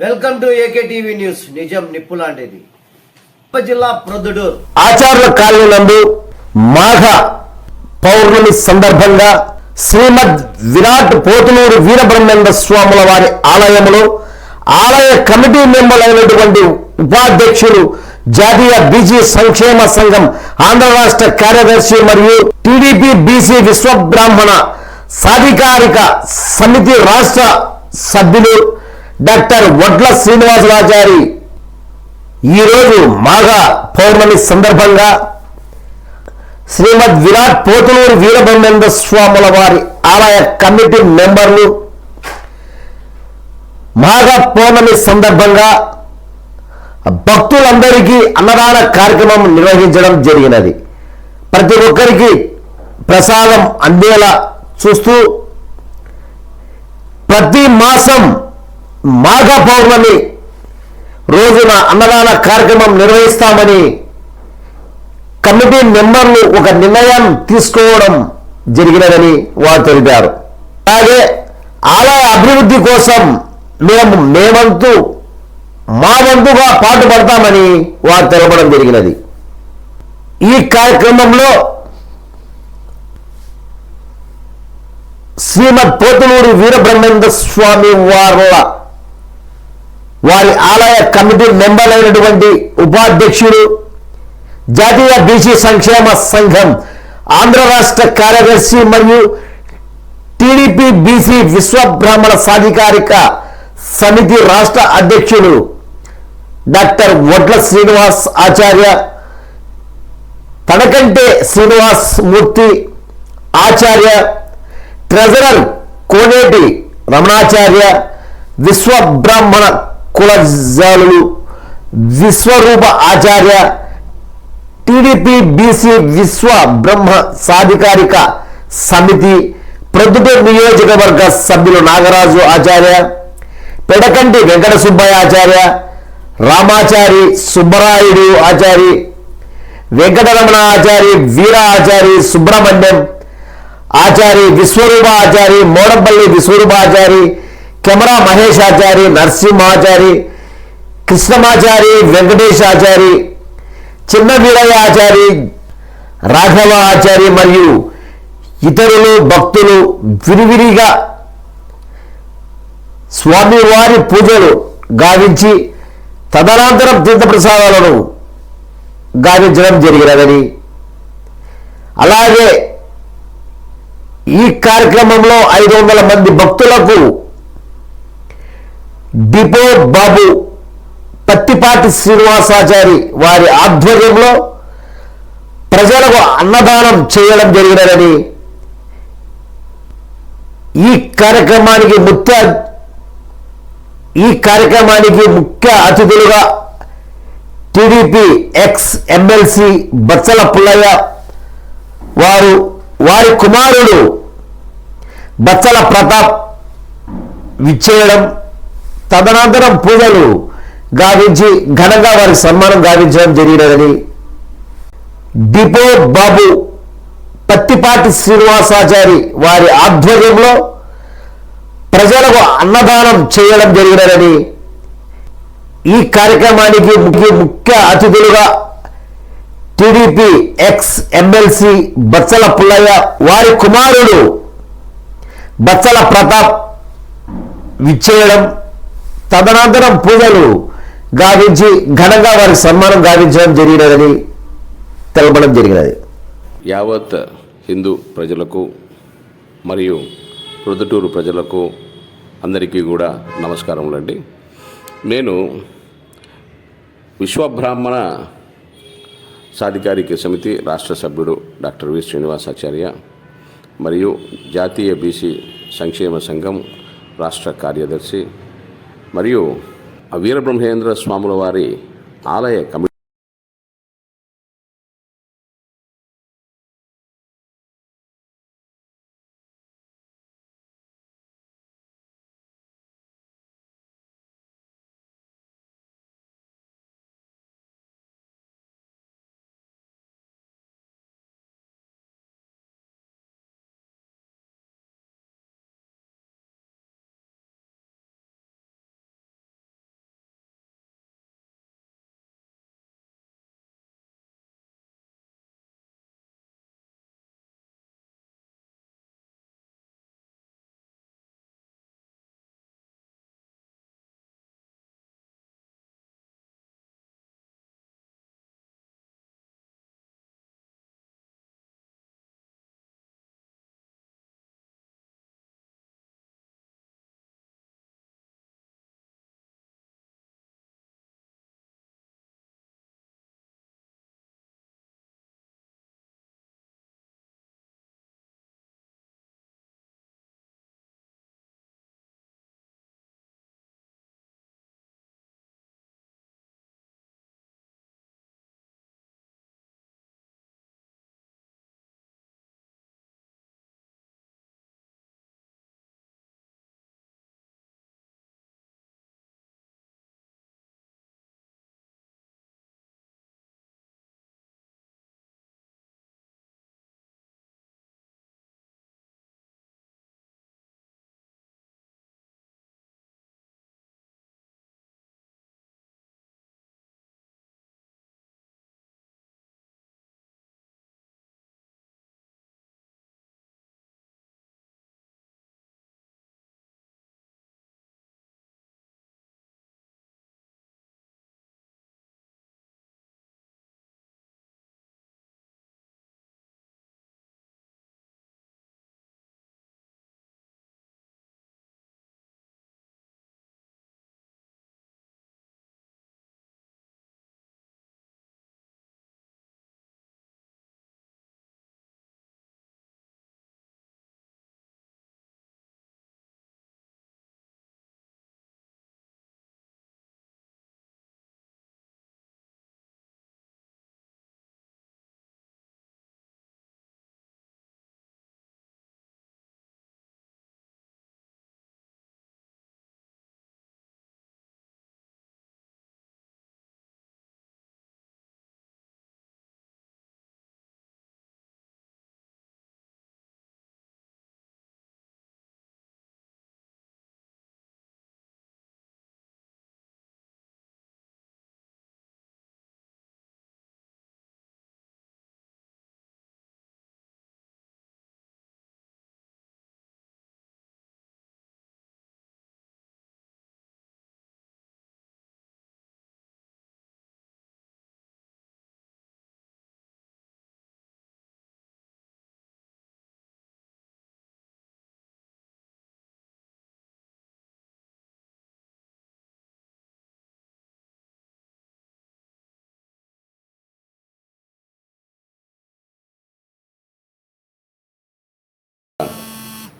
Welcome to AK TV news నిజం నిప్పులాంటిది కడప జిల్లా ప్రొద్దుడూరు ఆచార్య కాలనీ నందు మాఘ పౌర్ణమి సందర్భంగా శ్రీమద్ విరాట్ పోతులూరు వీరబ్రహ్మేంద్ర స్వాముల వారి ఆలయంలో ఆలయ కమిటీ మెంబర్లైనటువంటి ఉపాధ్యక్షులు జాతీయ బీసీ సంక్షేమ సంఘం ఆంధ్ర రాష్ట్ర కార్యదర్శి మరియు టీడీపీ బీసీ విశ్వబ్రాహ్మణ సాధికారిక సమితి రాష్ట్ర సభ్యులు డాక్టర్ వడ్ల శ్రీనివాసరాచారి ఈరోజు మాఘ పౌర్ణమి సందర్భంగా శ్రీమద్ విరాట్ పోతులూరు వీరబ్రహ్మేంద్ర స్వాముల వారి ఆలయ కమిటీ మెంబర్లు మాఘ పౌర్ణమి సందర్భంగా భక్తులందరికీ అన్నదాన కార్యక్రమం నిర్వహించడం జరిగినది. ప్రతి ఒక్కరికి ప్రసాదం అందేలా చూస్తూ ప్రతి మాసం మాఘ పౌర్ణమి రోజున అన్నదాన కార్యక్రమం నిర్వహిస్తామని కమిటీ మెంబర్లు ఒక నిర్ణయం తీసుకోవడం జరిగినదని వారు తెలిపారు. అలాగే ఆలయ అభివృద్ధి కోసం మేము మేమంతు మా వంతుగా పాటుపడతామని వారు తెలపడం జరిగినది. ఈ కార్యక్రమంలో శ్రీమద్ పోతులూరి వీరబ్రహ్మేంద్ర స్వామి వార్ల వారి ఆలయ కమిటీ మెంబర్ అయినటువంటి ఉపాధ్యక్షుడు జాతీయ బీసీ సంక్షేమ సంఘం ఆంధ్ర రాష్ట్ర కార్యదర్శి మరియు టీడీపీ బీసీ విశ్వబ్రాహ్మణ సాధికారిక సమితి రాష్ట్ర అధ్యక్షుడు డాక్టర్ వడ్ల శ్రీనివాస్ ఆచార్య తనకంటే శ్రీనివాస్ మూర్తి ఆచార్య ట్రెజరర్ కోనేటి రమణాచార్య విశ్వబ్రాహ్మణ కులజాలు విశ్వరూప ఆచార్య టీడీపీ బీసీ విశ్వ బ్రహ్మ సాధికారిక సమితి ప్రొద్దుటూరు నియోజకవర్గ సభ్యులు నాగరాజు ఆచార్య పెడకంటి వెంకట సుబ్బయ్య ఆచార్య రామాచారి సుబ్బరాయుడు ఆచారి వెంకటరమణ ఆచారి వీర ఆచారి సుబ్రహ్మణ్యం ఆచారి విశ్వరూప ఆచారి మోడంపల్లి విశ్వరూప ఆచారి కెమెరా మహేష్ ఆచారి నరసింహాచారి కృష్ణమాచారి వెంకటేష్ ఆచారి చిన్న వీరయ్య ఆచారి రాఘవ ఆచారి మరియు ఇతరులు భక్తులు విరివిరిగా స్వామివారి పూజలు గావించి తదనంతరం తీర్థప్రసాదాలను గావించడం జరిగినదని. అలాగే ఈ కార్యక్రమంలో ఐదు వందల మంది భక్తులకు డిపో బాబు పత్తిపాటి శ్రీనివాసాచారి వారి ఆధ్వర్యంలో ప్రజలకు అన్నదానం చేయడం జరిగినదని ఈ కార్యక్రమానికి ముఖ్య ఈ కార్యక్రమానికి ముఖ్య అతిథులుగా టీడీపీ ఎక్స్ ఎమ్మెల్సీ బచ్చల పుల్లయ్య వారు వారి కుమారుడు బచ్చల ప్రతాప్ విచ్చేయడం తదనంతరం పూజలు గావించి ఘనంగా వారికి సన్మానం గావించడం జరిగినదని డిపో బాబు పత్తిపాటి శ్రీనివాసాచారి వారి ఆధ్వర్యంలో ప్రజలకు అన్నదానం చేయడం జరిగినదని ఈ కార్యక్రమానికి ముఖ్య ముఖ్య అతిథులుగా టీడీపీ ఎక్స్ ఎమ్మెల్సీ బచ్చల పుల్లయ్య వారి కుమారుడు బచ్చల ప్రతాప్ విచ్చేయడం తదనంతరం పూజలు గావించి ఘనంగా వారికి సన్మానం గావించడం జరిగినదని తెలపడం జరిగినది. యావత్ హిందూ ప్రజలకు మరియు ప్రొద్దుటూరు ప్రజలకు అందరికీ కూడా నమస్కారములండి నేను విశ్వబ్రాహ్మణ సాధికారిక సమితి రాష్ట్ర సభ్యుడు డాక్టర్ వి శ్రీనివాసాచార్య మరియు జాతీయ బీసీ సంక్షేమ సంఘం రాష్ట్ర కార్యదర్శి మరియు వీరబ్రహ్మేంద్ర స్వాముల వారి ఆలయ కమిటీ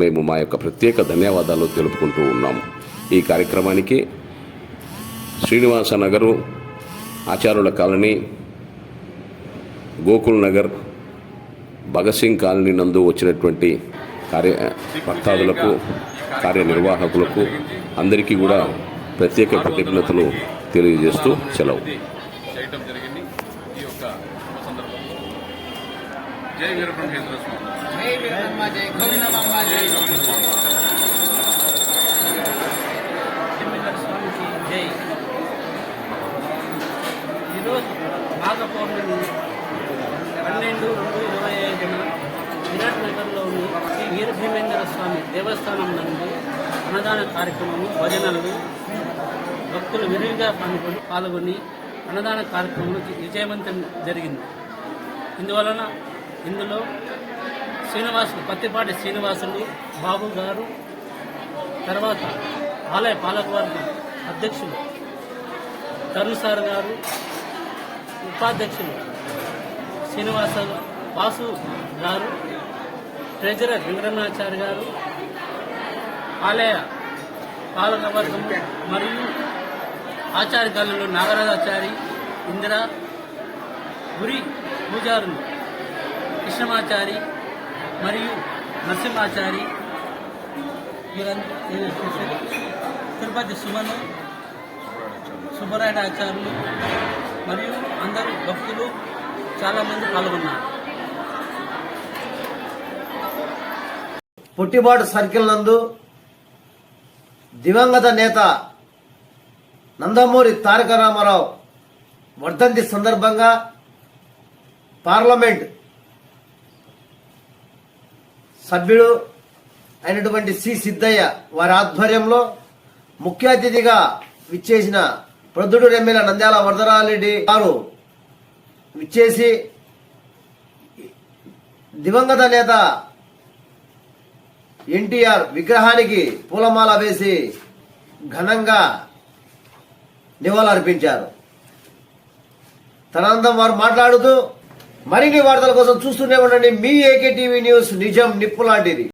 మేము మా యొక్క ప్రత్యేక ధన్యవాదాలు తెలుపుకుంటూ ఉన్నాము. ఈ కార్యక్రమానికి శ్రీనివాస నగరు ఆచారుల కాలనీ గోకుల్ నగర్ భగత్ సింగ్ కాలనీ నందు వచ్చినటువంటి కార్య భక్తాదులకు కార్యనిర్వాహకులకు అందరికీ కూడా ప్రత్యేక కృతజ్ఞతలు తెలియజేస్తూ సెలవు. జరిగింది. ఈ యొక్క జై స్వామికి జై. ఈరోజు మాఘ పౌర్ణమి పన్నెండు రెండు ఇరవై ఐదున విరాట్ నగర్లోని శ్రీ వీరభీమేంద్ర స్వామి దేవస్థానం నందు అన్నదాన కార్యక్రమము భజనలు భక్తులు విరివిగా పాల్గొని పాల్గొని అన్నదాన కార్యక్రమం విజయవంతం జరిగింది. ఇందువలన ఇందులో శ్రీనివాసులు పత్తిపాటి శ్రీనివాసులు బాబు గారు తర్వాత ఆలయ పాలకవర్గ అధ్యక్షులు తరుణ్ సార్ గారు ఉపాధ్యక్షులు శ్రీనివాస వాసు గారు ట్రెజరర్ వెంకటరమణాచారి గారు ఆలయ పాలకవర్గం మరియు ఆచార్య ఆచార్యకాలంలో నాగరాజాచారి ఇందిర గురి పూజారులు కృష్ణమాచారి మరియు నరసింహాచారి తిరుపతి సుమను సుబ్బరాయుడు ఆచార్యులు మరియు అందరూ భక్తులు చాలామంది పాల్గొన్నారు. పుట్టిబాటు సర్కిల్ నందు దివంగత నేత నందమూరి తారక రామారావు వర్ధంతి సందర్భంగా పార్లమెంట్ సభ్యుడు అయినటువంటి సి. సిద్ధయ్య వారి ఆధ్వర్యంలో ముఖ్య అతిథిగా విచ్చేసిన ప్రొద్దుడు ఎమ్మెల్యే నంద్యాల వరదరారెడ్డి గారు విచ్చేసి దివంగత నేత ఎన్టీఆర్ విగ్రహానికి పూలమాల వేసి ఘనంగా నివాళులర్పించారు. తదనంతరం వారు మాట్లాడుతూ మరిన్ని వార్తల కోసం చూస్తూనే ఉండండి మీ ఏకే టీవీ న్యూస్ నిజం నిప్పు లాంటిది.